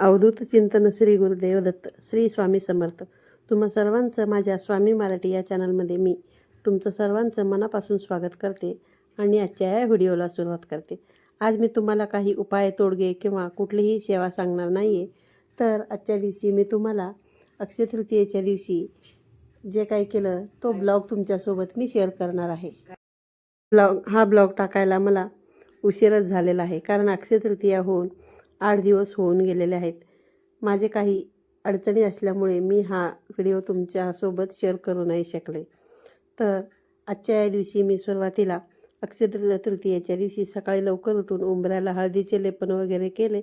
अवधूत चिंतन श्री गुरुदेव दत्त श्री स्वामी समर्थ. तुम्हा सर्वांचं माझ्या स्वामी मराठी या चॅनलमध्ये मी तुमचं सर्वांचं मनापासून स्वागत करते आणि आजच्या या व्हिडिओला सुरुवात करते. आज मी तुम्हाला काही उपाय तोडगे किंवा कुठलीही सेवा सांगणार नाही आहे तर आजच्या दिवशी मी तुम्हाला अक्षय तृतीयेच्या दिवशी जे काही केलं तो ब्लॉग तुमच्यासोबत मी शेअर करणार आहे. ब्लॉग हा ब्लॉग टाकायला मला उशीरच झालेला आहे कारण अक्षय तृतीया होऊन आठ दिवस होऊन गेलेले आहेत. माझे काही अडचणी असल्यामुळे मी हा व्हिडिओ तुमच्यासोबत शेअर करू नाही शकले. तर आजच्या या दिवशी मी सुरुवातीला अक्षय तृतीयेच्या दिवशी सकाळी लवकर उठून उंबऱ्याला हळदीचे लेपन वगैरे केले.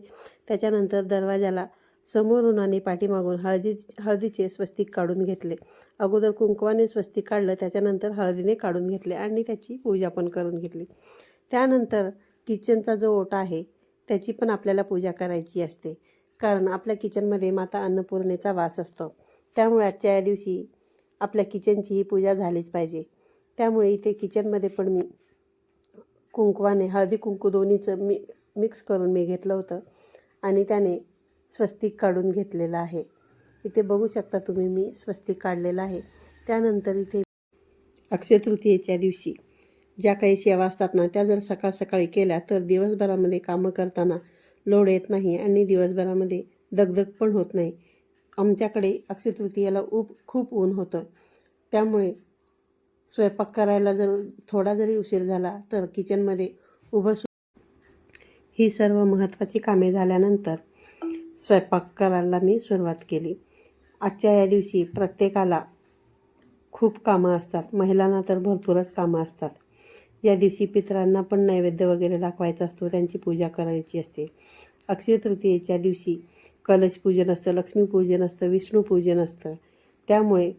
त्याच्यानंतर दरवाजाला समोरून आणि पाठीमागून हळदी हळदीचे स्वस्तिक काढून घेतले. अगोदर कुंकवाने स्वस्तिक काढलं त्याच्यानंतर हळदीने काढून घेतले आणि त्याची पूजा पण करून घेतली. त्यानंतर किचनचा जो ओटा आहे त्याची पण आपल्याला पूजा करायची असते. कारण आपल्या किचनमध्ये माता अन्नपूर्णेचा वास असतो. त्यामुळे आजच्या या दिवशी आपल्या किचनची ही पूजा झालीच पाहिजे. त्यामुळे इथे किचनमध्ये पण मी कुंकवाने हळदी कुंकू दोन्हीचं मी मिक्स करून मी घेतलं होतं. आणि त्याने स्वस्तिक काढून घेतलेलं आहे. इथे बघू शकता तुम्ही मी स्वस्तिक काढलेलं आहे. त्यानंतर इथे अक्षय तृतीयेच्या दिवशी ज्या काही सेवा असतात ना त्या जर सकाळ सकाळी केल्या तर दिवसभरामध्ये कामं करताना लोड येत नाही आणि दिवसभरामध्ये दगदग पण होत नाही. आमच्याकडे अक्षयतृतीयाला ऊप खूप ऊन होतं. त्यामुळे स्वयंपाक करायला जर थोडा जरी उशीर झाला तर किचनमध्ये उभं सु ही सर्व महत्त्वाची कामे झाल्यानंतर स्वयंपाक करायला मी सुरुवात केली. आजच्या या दिवशी प्रत्येकाला खूप कामं असतात. महिलांना तर भरपूरच कामं असतात. या दिवशी पितरांना पण नैवेद्य वगैरे दाखवायचा असतो त्यांची पूजा करायची असते. अक्षय तृतीयेच्या दिवशी कलश पूजन असतं लक्ष्मीपूजन असतं विष्णूपूजन असतं. त्यामुळे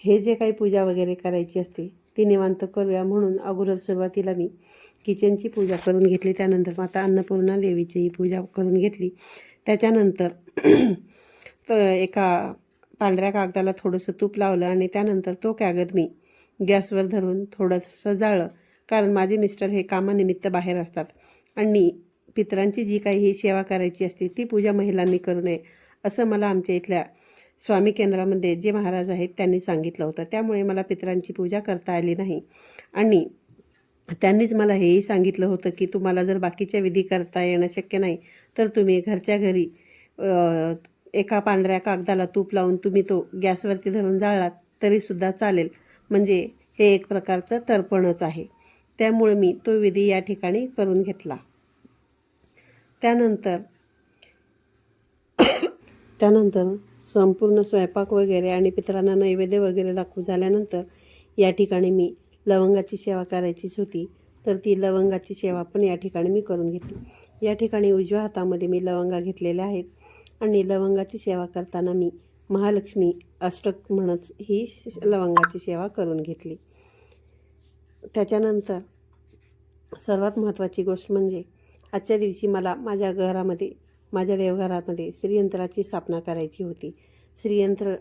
हे जे काही पूजा वगैरे करायची असते ती निवांत करूया म्हणून अगोदर सुरुवातीला मी किचनची पूजा करून घेतली. त्यानंतर माता अन्नपूर्णा देवीचीही पूजा करून घेतली. त्याच्यानंतर त- एका पांढऱ्या कागदाला थोडंसं तूप लावलं आणि त्यानंतर तो कागद मी गॅसवर धरून थोडंसं जाळलं. कारण माझे मिस्टर हे कामानिमित्त बाहेर असतात. आणि पितरांची जी काही ही सेवा करायची असते ती पूजा महिलांनी करू नये असं मला आमच्या इथल्या स्वामी केंद्रामध्ये जे महाराज आहेत त्यांनी सांगितलं होतं. त्यामुळे मला पितरांची पूजा करता आली नाही. आणि त्यांनीच मला हेही सांगितलं होतं की तुम्हाला जर बाकीच्या विधी करता येणं शक्य नाही तर तुम्ही घरच्या घरी एका पांढऱ्या कागदाला तूप लावून तुम्ही तो गॅसवरती धरून जाळलात तरीसुद्धा चालेल. म्हणजे हे एक प्रकारचं तर्पणच आहे. त्यामुळे मी तो विधी या ठिकाणी करून घेतला. त्यानंतर त्यानंतर संपूर्ण स्वयंपाक वगैरे आणि पितरांना नैवेद्य वगैरे दाखवू झाल्यानंतर या ठिकाणी मी लवंगाची सेवा करायचीच होती. तर ती लवंगाची सेवा पण या ठिकाणी मी करून घेतली. या ठिकाणी उजव्या हातामध्ये मी लवंगा घेतलेल्या आहेत आणि लवंगाची सेवा करताना मी महालक्ष्मी अष्टक म्हणत ही श- लवंगाची सेवा करून घेतली. त्याच्यानंतर सर्वात महत्त्वाची गोष्ट म्हणजे आजच्या दिवशी मला माझ्या घरामध्ये माझ्या देवघरामध्ये श्रीयंत्राची स्थापना करायची होती. श्रीयंत्र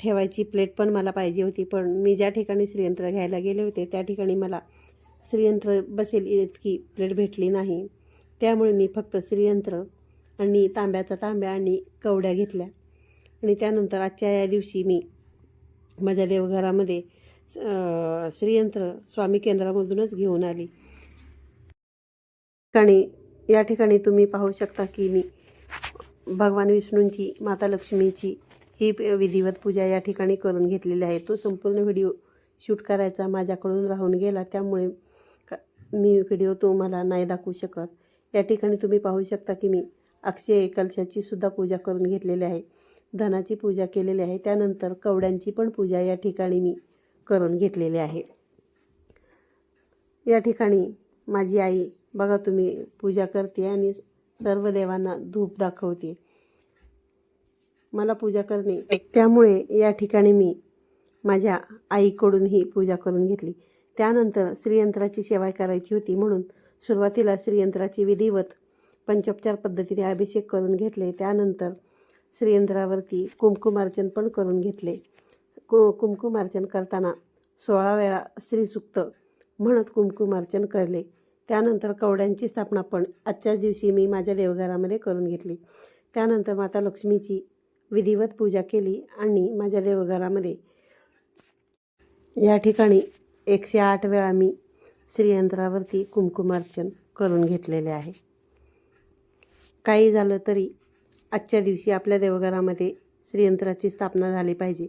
ठेवायची प्लेट पण मला पाहिजे होती पण मी ज्या ठिकाणी श्रीयंत्र घ्यायला गेले होते त्या ठिकाणी मला श्रीयंत्र बसेल इतकी प्लेट भेटली नाही. त्यामुळे मी फक्त श्रीयंत्र आणि तांब्याचा तांब्या आणि कवड्या घेतल्या. आणि त्यानंतर आजच्या या दिवशी मी माझ्या देवघरामध्ये श्रीयंत्र स्वामी केंद्रामधूनच घेऊन आली. ठिकाणी या ठिकाणी तुम्ही पाहू शकता की मी भगवान विष्णूंची माता लक्ष्मीची ही विधिवत पूजा या ठिकाणी करून घेतलेली आहे. तो संपूर्ण व्हिडिओ शूट करायचा माझ्याकडून राहून गेला. त्यामुळे मी व्हिडिओ तुम्हाला नाही दाखवू शकत. या ठिकाणी तुम्ही पाहू शकता की मी अक्षय कलशाची सुद्धा पूजा करून घेतलेली आहे. धनाची पूजा केलेली आहे. त्यानंतर कवड्यांची पण पूजा या ठिकाणी मी करून घेतलेले आहे. या ठिकाणी माझी आई बघा तुम्ही पूजा करते आणि सर्व देवांना धूप दाखवते. मला पूजा करणे. त्यामुळे या ठिकाणी मी माझ्या आईकडून ही पूजा करून घेतली. त्यानंतर श्रीयंत्राची सेवा करायची होती म्हणून सुरुवातीला श्रीयंत्राची विधिवत पंचोपचार पद्धतीने अभिषेक करून घेतले. त्यानंतर श्रीयंत्रावरती कुमकुमार्चन पण करून घेतले. कु कुमकुमार्चन करताना सोळा वेळा श्रीसुक्त म्हणत कुमकुमार्चन करले. त्यानंतर कवड्यांची स्थापना पण आजच्याच दिवशी मी माझ्या देवघरामध्ये करून घेतली. त्यानंतर माता लक्ष्मीची विधिवत पूजा केली आणि माझ्या देवघरामध्ये या ठिकाणी एकशे आठ वेळा मी श्रीयंत्रावरती कुंकुमार्चन करून घेतलेले आहे. काही झालं तरी आजच्या दिवशी आपल्या देवघरामध्ये श्रीयंत्राची स्थापना झाली पाहिजे.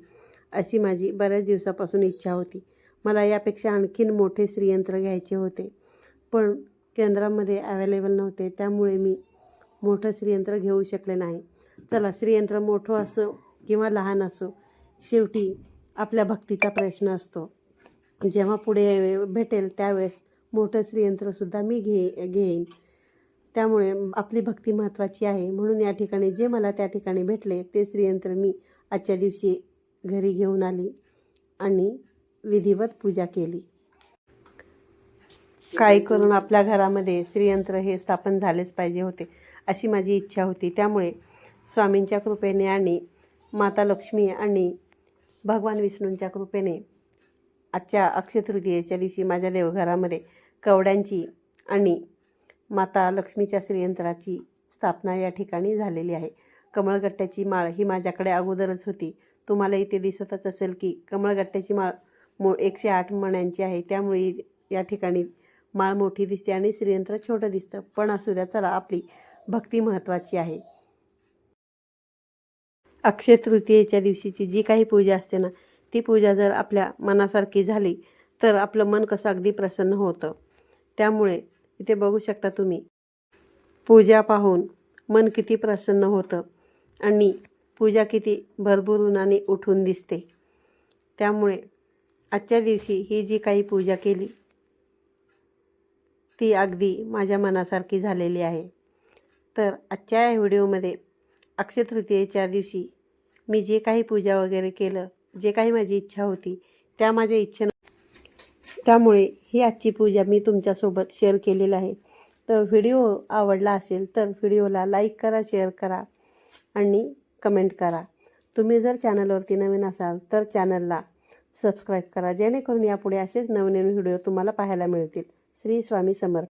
अशी माझी बऱ्याच दिवसापासून इच्छा होती. मला यापेक्षा आणखीन मोठे श्रीयंत्र घ्यायचे होते. पण केंद्रामध्ये अवेलेबल नव्हते त्यामुळे मी मोठं श्रीयंत्र घेऊ शकले नाही. चला श्रीयंत्र मोठं असो किंवा लहान असो शेवटी आपल्या भक्तीचा प्रश्न असतो. जेव्हा पुढे भेटेल त्यावेळेस मोठं श्रीयंत्रसुद्धा मी घे घेईन. त्यामुळे आपली भक्ती महत्त्वाची आहे. म्हणून या ठिकाणी जे मला त्या ठिकाणी भेटले ते श्रीयंत्र मी आजच्या दिवशी घरी घेऊन आली आणि विधिवत पूजा केली. काय करून आपल्या घरामध्ये श्रीयंत्र हे स्थापन झालेच पाहिजे होते अशी माझी इच्छा होती. त्यामुळे स्वामींच्या कृपेने आणि माता लक्ष्मी आणि भगवान विष्णूंच्या कृपेने आजच्या अक्षयतृतीयेच्या दिवशी माझ्या देवघरामध्ये कवड्यांची आणि माता लक्ष्मीच्या श्रीयंत्राची स्थापना या ठिकाणी झालेली आहे. कमळगट्ट्याची माळ ही माझ्याकडे अगोदरच होती. तुम्हाला इथे दिसतच असेल की कमळगट्ट्याची माळ मो एकशे आठ मण्यांची आहे. त्यामुळे या ठिकाणी माळ मोठी दिसते आणि श्रीयंत्र छोटं दिसतं. पण असू द्या चला आपली भक्ती महत्त्वाची आहे. अक्षय तृतीयेच्या दिवशीची जी काही पूजा असते ना ती पूजा जर आपल्या मनासारखी झाली तर आपलं मन कसं अगदी प्रसन्न होतं. त्यामुळे इथे बघू शकता तुम्ही पूजा पाहून मन किती प्रसन्न होतं. आणि पूजा किती भरभरून आणि उठून दिसते. त्यामुळे आजच्या दिवशी ही जी काही पूजा केली ती अगदी माझ्या मनासारखी झालेली आहे. तर आजच्या या व्हिडिओमध्ये अक्षय तृतीयेच्या दिवशी मी जे काही पूजा वगैरे केलं जे काही माझी इच्छा होती त्या माझ्या इच्छेनं त्यामुळे ही आजची पूजा मी तुमच्यासोबत शेअर केलेली आहे. तर व्हिडिओ आवडला असेल तर व्हिडिओला लाईक करा शेअर करा आणि कमेंट करा. तुम्ही जर चॅनलवरती नवीन असाल तर चॅनलला सबस्क्राईब करा जेणेकरून यापुढे असेच नवीन नवीन व्हिडिओ तुम्हाला पाहायला मिळतील. श्री स्वामी समर्थ.